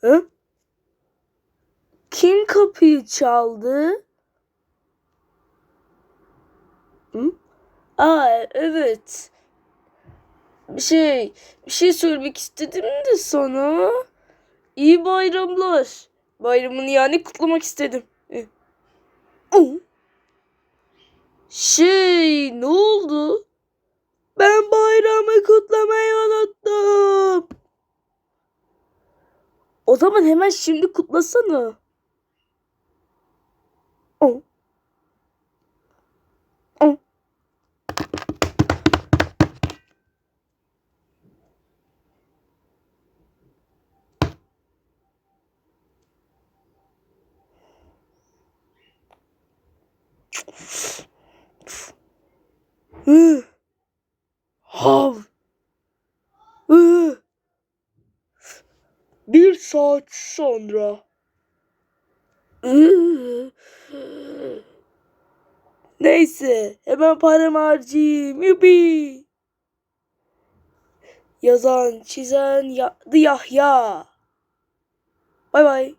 Hı? Kim kapıyı çaldı? Hı? Aa evet. Bir şey, bir şey söylemek istedim de sana. İyi bayramlar. Bayramını yani kutlamak istedim. Eh. Ne oldu? Ben bayramı kutlamayı unuttum. O zaman hemen şimdi kutlasana. Oh. Oh. Hı. Hav. Hı. Bir saat sonra. Hı. Neyse hemen paramı harcayayım. Yupi. Yazan, çizen ya Yahya. Bay bay.